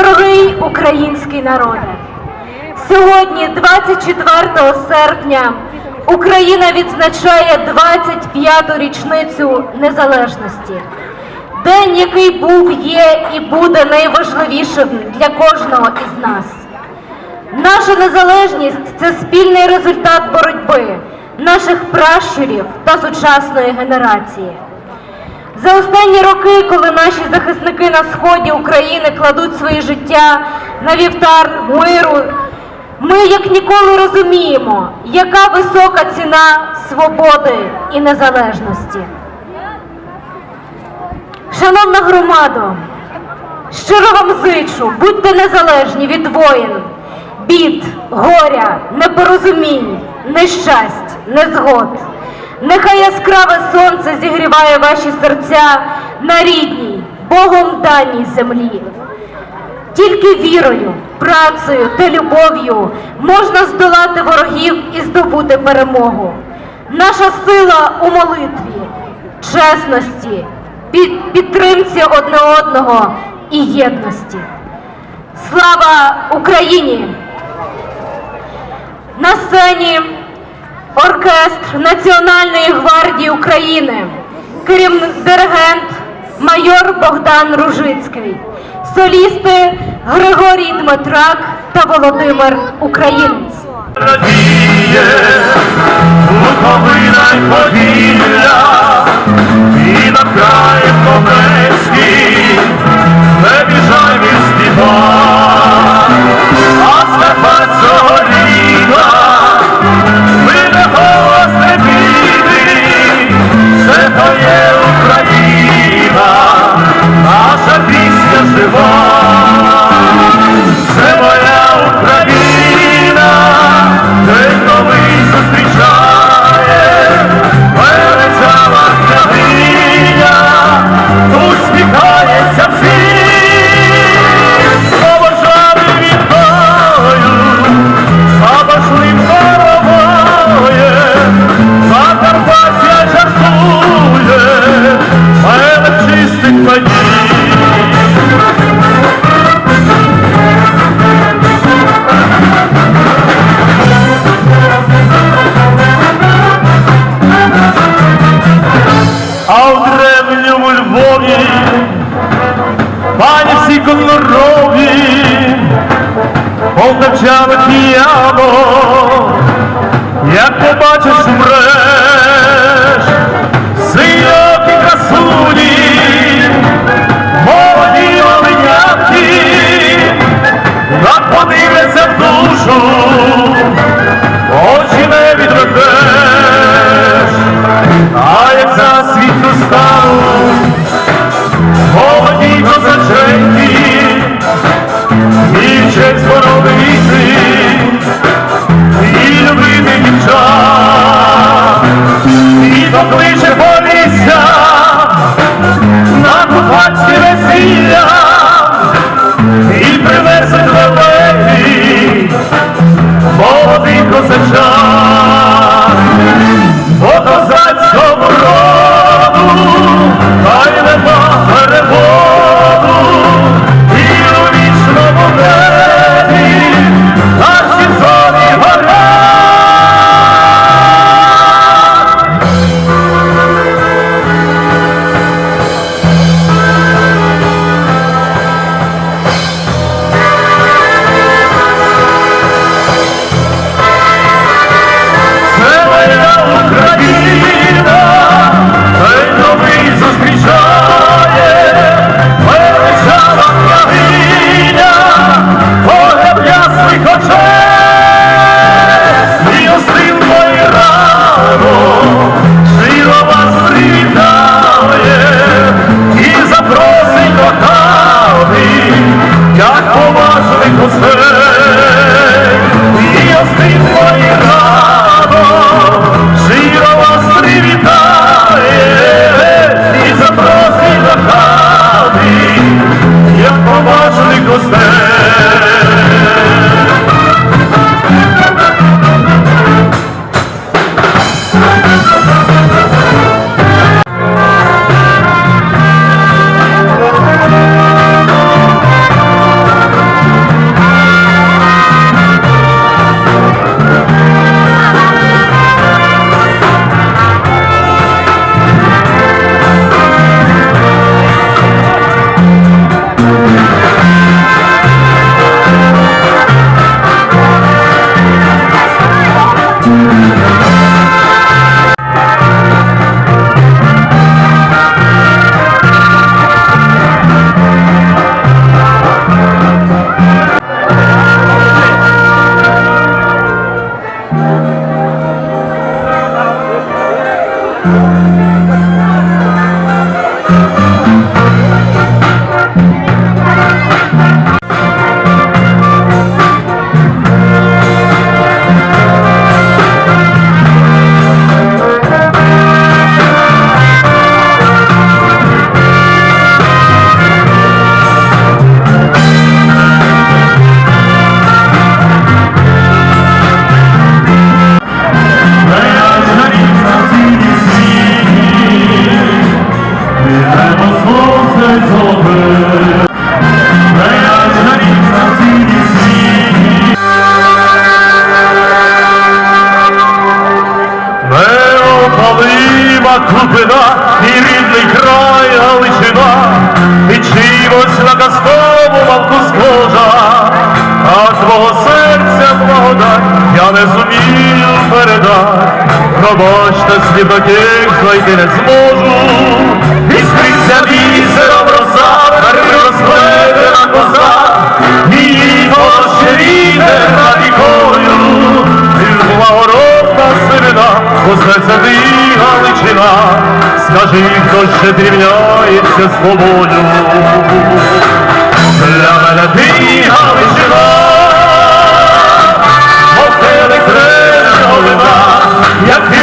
Дорогий український народе, сьогодні, 24 серпня, Україна відзначає 25-ту річницю незалежності. День, який був, є і буде найважливішим для кожного із нас. Наша незалежність це спільний результат боротьби наших пращурів та сучасної генерації. За останні роки, коли наші захисники на сході України кладуть своє життя на вівтар миру, ми як ніколи розуміємо, яка висока ціна свободи і незалежності. Шановна громадо, щиро вам зичу, будьте незалежні від воїн, бід, горя, непорозумінь, нещасть, незгод. Нехай яскраве сонце зігріває ваші серця на рідній, Богом даній землі. Тільки вірою, працею та любов'ю можна здолати ворогів і здобути перемогу. Наша сила у молитві, чесності, під підтримці одне одного і єдності. Слава Україні! На сцені оркестр Національної гвардії України, керівник диригент майор Богдан Ружицький, солісти Григорій Дмитрак та Володимир Українець. радіє, Пробачте слів таких знайти не зможу, і скрізь вісером роса, розгледена коза, і ще вітер над рікою, і благородна сирена, Вознеться ти Галичина, скажи, хто ще зрівняється з тобою. Для мене ти Галичина, мов як віра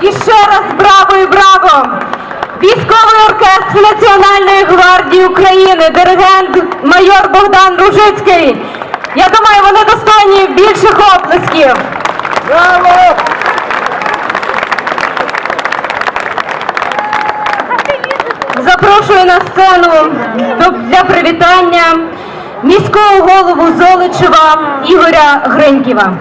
І ще раз браво і браво! Військовий оркестр Національної гвардії України, диригент майор Богдан Ружицький. Я думаю, вони достойні більших оплесків. Браво! Запрошую на сцену для привітання міського голову Золочева Ігоря Гриньківа.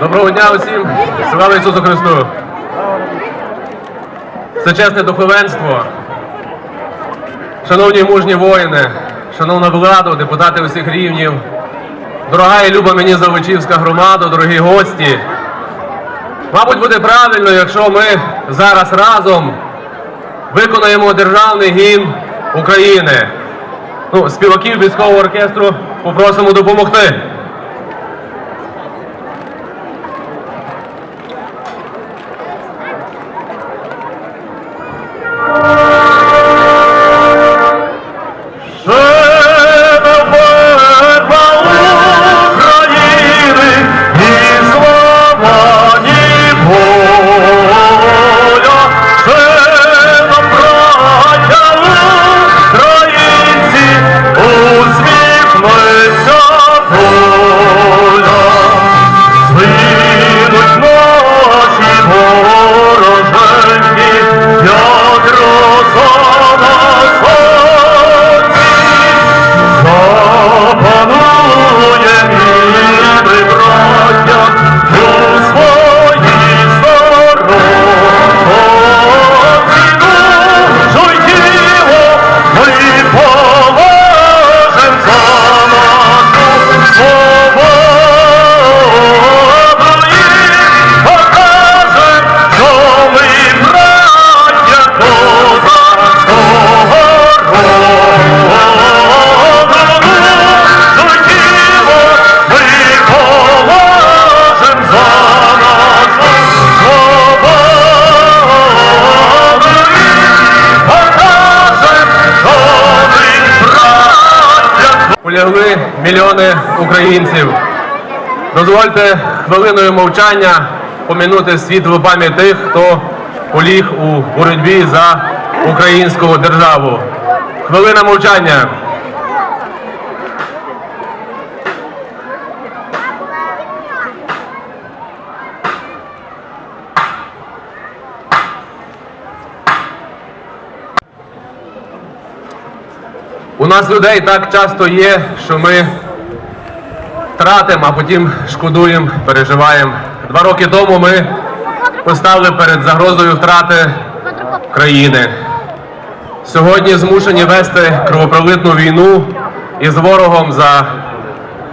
Доброго дня усім! Слава Ісусу Христу! Це чесне духовенство. Шановні мужні воїни, шановна влада, депутати усіх рівнів, дорога і люба мені Завичівська громада, дорогі гості. Мабуть, буде правильно, якщо ми зараз разом виконаємо державний гімн України. Ну, співаків військового оркестру попросимо допомогти. Мільйони українців. Дозвольте хвилиною мовчання помінути світлу пам'ять тих, хто поліг у боротьбі за українську державу. Хвилина мовчання. У нас людей так часто є, що ми тратимо, а потім шкодуємо, переживаємо. Два роки тому ми поставили перед загрозою втрати країни. Сьогодні змушені вести кровопролитну війну із ворогом за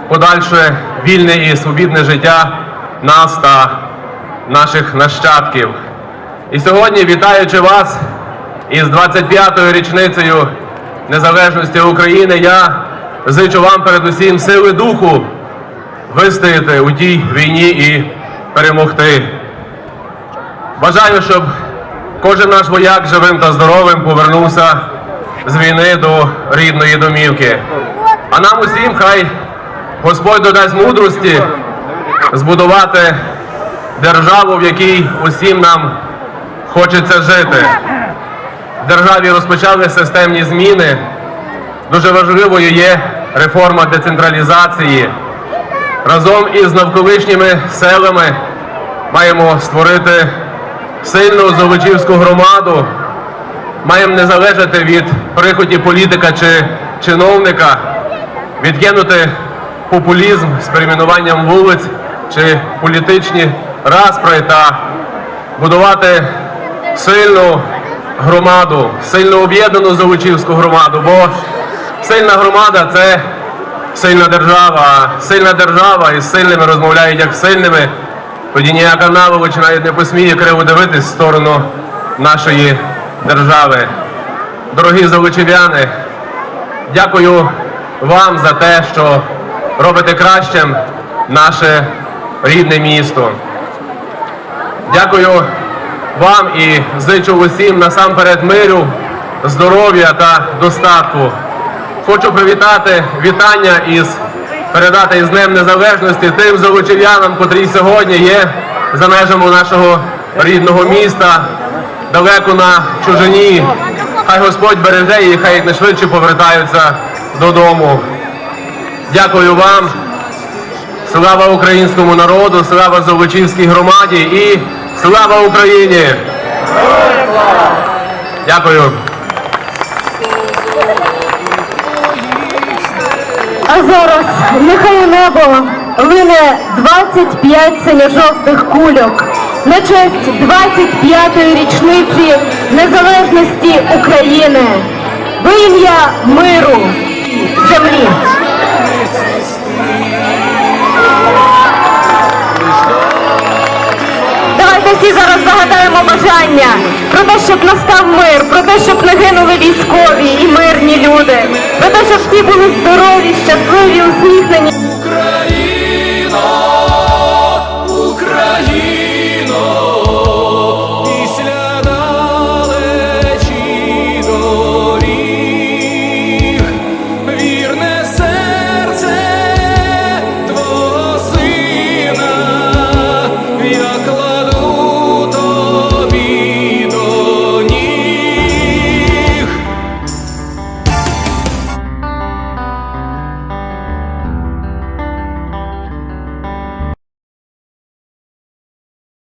подальше вільне і свобідне життя нас та наших нащадків. І сьогодні, вітаючи вас із 25-ю річницею незалежності України, я зичу вам передусім сили духу вистояти у тій війні і перемогти. Бажаю, щоб кожен наш вояк живим та здоровим повернувся з війни до рідної домівки. А нам усім хай Господь додасть мудрості збудувати державу, в якій усім нам хочеться жити. В державі розпочали системні зміни, дуже важливою є реформа децентралізації. Разом із навколишніми селами маємо створити сильну Золочівську громаду. Маємо не залежати від приході політика чи чиновника, відкинути популізм з перейменуванням вулиць чи політичні розпри та будувати сильну громаду, сильно об'єднану Золочівську громаду, бо сильна громада це сильна держава. Сильна держава із сильними розмовляють як з сильними. Тоді ніяка наволоч навіть не посміє криво дивитись в сторону нашої держави. Дорогі золочів'яни, дякую вам за те, що робите кращим наше рідне місто. Дякую вам і зичу усім насамперед миру, здоров'я та достатку. Хочу привітати вітання із передати із Днем Незалежності тим золочів'янам, котрі сьогодні є за межами нашого рідного міста, далеко на чужині. Хай Господь береже їх, хай якнайшвидше повертаються додому. Дякую вам. Слава українському народу, слава Золочівській громаді і слава Україні! Дякую. А зараз нехай у небо лине 25 синьо-жовтих кульок на честь 25-ї річниці незалежності України в ім'я миру землі. Всі зараз загадаємо бажання про те, щоб настав мир, про те, щоб не гинули військові і мирні люди, про те, щоб всі були здорові, щасливі, усміхнені.